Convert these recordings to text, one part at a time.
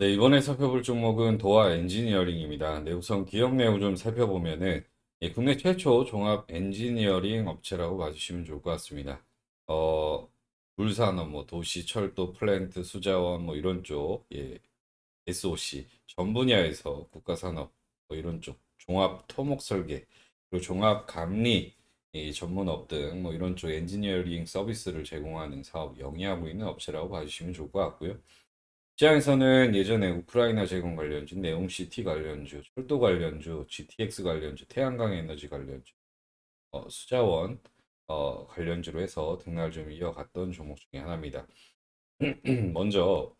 네, 이번에 살펴볼 종목은 도화 엔지니어링입니다. 네, 우선 기업 내용 좀 살펴보면은 예, 국내 최초 종합 엔지니어링 업체라고 봐주시면 좋을 것 같습니다. 어, 물산업, 뭐 도시, 철도, 플랜트, 수자원 뭐 이런 쪽, 예, SOC 전 분야에서 국가산업 뭐 이런 쪽 종합 토목 설계 그리고 종합 감리 이 전문업 등 뭐 이런 쪽 엔지니어링 서비스를 제공하는 사업 영위하고 있는 업체라고 봐주시면 좋을 것 같고요. 시장에서는 예전에 우크라이나 제공 관련주, 네옴시티 관련주, 철도 관련주, GTX 관련주, 태양광 에너지 관련주, 어, 수자원 어, 관련주로 해서 등락을 좀 이어갔던 종목 중에 하나입니다. 먼저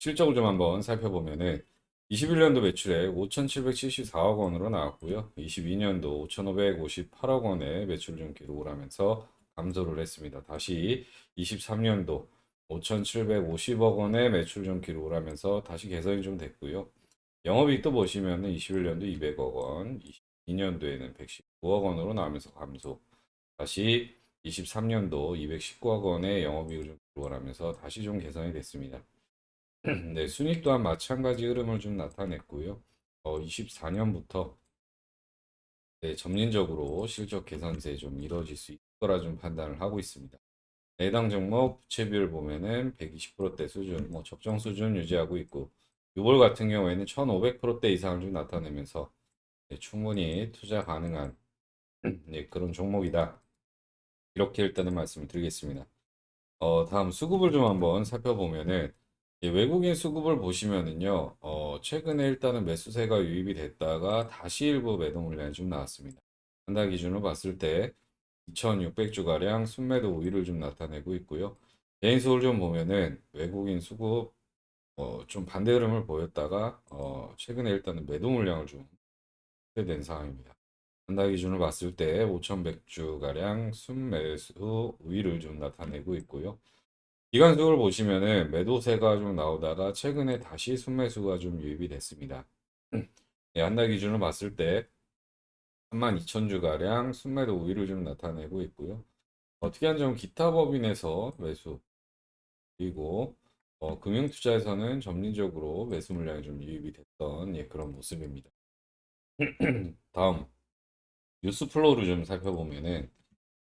실적을 좀 한번 살펴보면은 21년도 매출액 5,774억 원으로 나왔고요. 22년도 5,558억 원의 매출을 좀 기록을 하면서 감소를 했습니다. 다시 23년도 5,750억 원의 매출 좀 기록을 하면서 다시 개선이 좀 됐고요. 영업이익도 보시면은 21년도 200억 원, 22년도에는 119억 원으로 나오면서 감소. 다시 23년도 219억 원의 영업이익을 좀 기록을 하면서 다시 좀 개선이 됐습니다. 네, 순익 또한 마찬가지 흐름을 좀 나타냈고요. 어, 24년부터 네, 점진적으로 실적 개선세 좀 이루어질 수 있을 거라 좀 판단을 하고 있습니다. 해당 종목 부채 비율 보면은 120%대 수준, 뭐 적정 수준 유지하고 있고, 유볼 같은 경우에는 1500%대 이상을 좀 나타내면서 네, 충분히 투자 가능한 네, 그런 종목이다. 이렇게 일단은 말씀을 드리겠습니다. 어, 다음 수급을 좀 한번 살펴보면은 예, 외국인 수급을 보시면은요, 어, 최근에 일단은 매수세가 유입이 됐다가 다시 일부 매도 물량이 좀 나왔습니다. 한 달 기준으로 봤을 때 2,600주가량 순매도 우위를 좀 나타내고 있고요. 개인 수를 좀 보면은 외국인 수급 어, 좀 반대 흐름을 보였다가 어, 최근에 일단은 매도 물량을 좀 하게 된 상황입니다. 한달 기준으로 봤을 때 5,100주가량 순매수 우위를 좀 나타내고 있고요. 기관수를 보시면은 매도세가 좀 나오다가 최근에 다시 순매수가 좀 유입이 됐습니다. 네, 한달 기준으로 봤을 때 32,000주가량 순매도 우위를 좀 나타내고 있고요. 어, 특이한 점은 기타 법인에서 매수 그리고 어, 금융투자에서는 점진적으로 매수 물량이 좀 유입이 됐던 예, 그런 모습입니다. 다음 뉴스 플로우를 좀 살펴보면은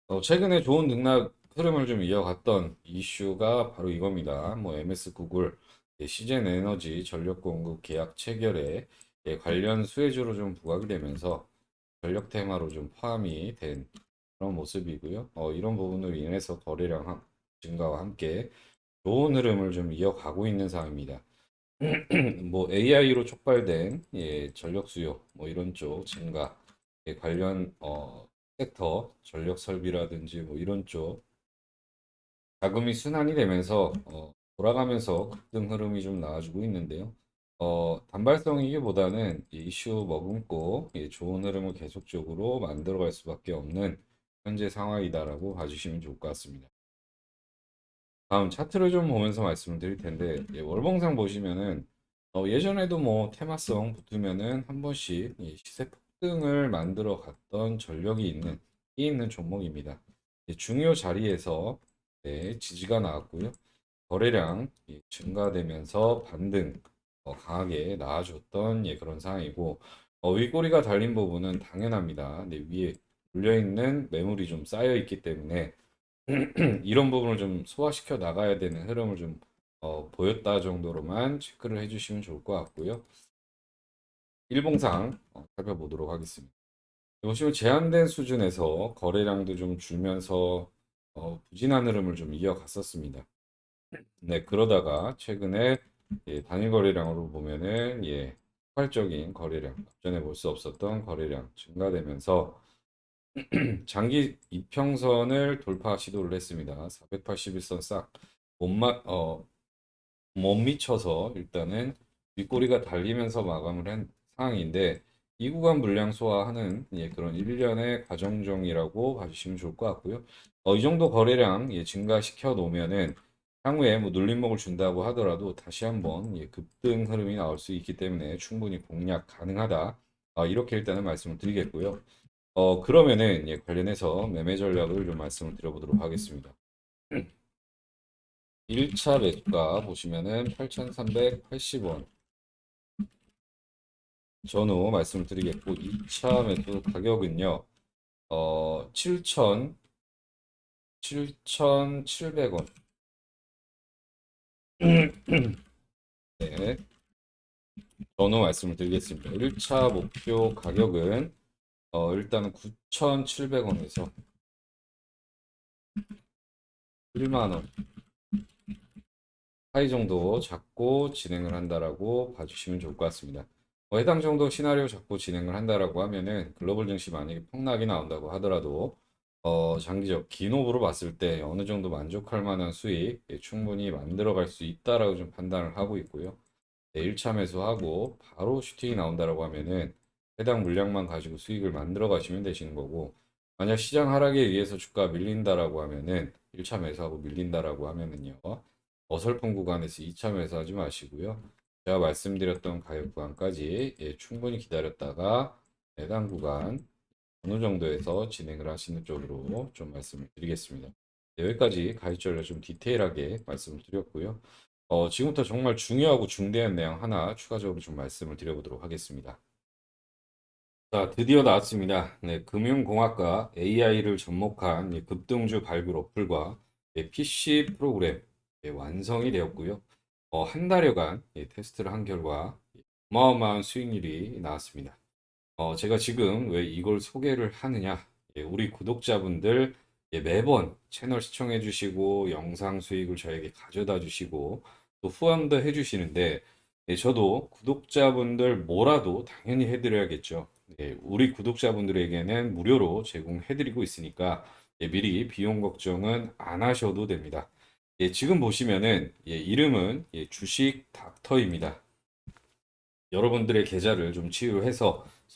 어, 최근에 좋은 등락 흐름을 좀 이어갔던 이슈가 바로 이겁니다. 뭐 MS 구글, 예, 시젠 에너지 전력 공급 계약 체결에 예, 관련 수혜주로 좀 부각이 되면서 전력 테마로 좀 포함이 된 그런 모습이고요. 어, 이런 부분으로 인해서 거래량 함- 증가와 함께 좋은 흐름을 좀 이어가고 있는 상황입니다. 뭐 AI로 촉발된 예, 전력 수요 뭐 이런 쪽 증가 예, 관련 어, 섹터 전력 설비라든지 뭐 이런 쪽 자금이 순환이 되면서 어, 돌아가면서 급등 흐름이 좀 나와주고 있는데요. 어, 단발성이기보다는 이 이슈 머금고 이 좋은 흐름을 계속적으로 만들어갈 수밖에 없는 현재 상황이다라고 봐주시면 좋을 것 같습니다. 다음 차트를 좀 보면서 말씀을 드릴 텐데 예, 월봉상 보시면은 어, 예전에도 뭐 테마성 붙으면은 한 번씩 이 시세 폭등을 만들어 갔던 전력이 있는 이 있는 종목입니다. 예, 중요 자리에서 네, 지지가 나왔고요. 거래량 예, 증가되면서 반등 어, 강하게 나와줬던 예, 그런 상황이고 어, 윗꼬리가 달린 부분은 당연합니다. 네, 위에 물려있는 매물이 좀 쌓여 있기 때문에 이런 부분을 좀 소화시켜 나가야 되는 흐름을 좀 어, 보였다 정도로만 체크를 해주시면 좋을 것 같고요. 일봉상 어, 살펴보도록 하겠습니다. 보시면 제한된 수준에서 거래량도 좀 줄면서 어, 부진한 흐름을 좀 이어갔었습니다. 네, 그러다가 최근에 예, 단일 거래량으로 보면은 예, 폭발적인 거래량, 전에 볼 수 없었던 거래량 증가되면서 장기 이평선을 돌파 시도를 했습니다. 481선 싹 못, 마, 어, 못 미쳐서 일단은 윗꼬리가 달리면서 마감을 한 상황인데 이 구간 물량 소화하는 예, 그런 일련의 과정 중이라고 봐주시면 좋을 것 같고요. 어, 이 정도 거래량 예, 증가시켜 놓으면은 향후에 뭐 눌림목을 준다고 하더라도 다시 한번 예, 급등 흐름이 나올 수 있기 때문에 충분히 공략 가능하다. 아, 이렇게 일단은 말씀을 드리겠고요. 어, 그러면은 예, 관련해서 매매 전략을 좀 말씀을 드려보도록 하겠습니다. 1차 매수가 보시면은 8,380원. 전후 말씀을 드리겠고 2차 매수 가격은요. 어, 7,000 7,700원. 네. 전후 말씀을 드리겠습니다. 1차 목표 가격은 어, 일단은 9,700원에서 1만 원 사이 정도 잡고 진행을 한다라고 봐주시면 좋을 것 같습니다. 어, 해당 정도 시나리오 잡고 진행을 한다라고 하면은 글로벌 증시 만약에 폭락이 나온다고 하더라도 어, 장기적 기노브로 봤을 때 어느 정도 만족할 만한 수익 예, 충분히 만들어갈 수 있다라고 좀 판단을 하고 있고요. 네, 1차 매수하고 바로 슈팅이 나온다라고 하면은 해당 물량만 가지고 수익을 만들어 가시면 되시는 거고 만약 시장 하락에 의해서 주가 밀린다라고 하면은 1차 매수하고 밀린다라고 하면은요. 어설픈 구간에서 2차 매수하지 마시고요. 제가 말씀드렸던 가격 구간까지 예, 충분히 기다렸다가 해당 구간 어느 정도에서 진행을 하시는 쪽으로 좀 말씀을 드리겠습니다. 네, 여기까지 가입전략 좀 디테일하게 말씀을 드렸고요. 어, 지금부터 정말 중요하고 중대한 내용 하나 추가적으로 좀 말씀을 드려보도록 하겠습니다. 자, 드디어 나왔습니다. 네, 금융공학과 AI를 접목한 이 급등주 발굴 어플과 예, PC 프로그램 예, 완성이 되었고요. 어, 한 달여간 예, 테스트를 한 결과 어마어마한 수익률이 나왔습니다. 어, 제가 지금 왜 이걸 소개를 하느냐? 예, 우리 구독자분들 예, 매번 채널 시청해 주시고 영상 수익을 저에게 가져다 주시고 또 후원도 해 주시는데 예, 저도 구독자분들 뭐라도 당연히 해 드려야겠죠. 예, 우리 구독자분들에게는 무료로 제공해 드리고 있으니까 예, 미리 비용 걱정은 안 하셔도 됩니다. 예, 지금 보시면은 예, 이름은 예, 주식 닥터입니다. 여러분들의 계좌를 좀 치유해서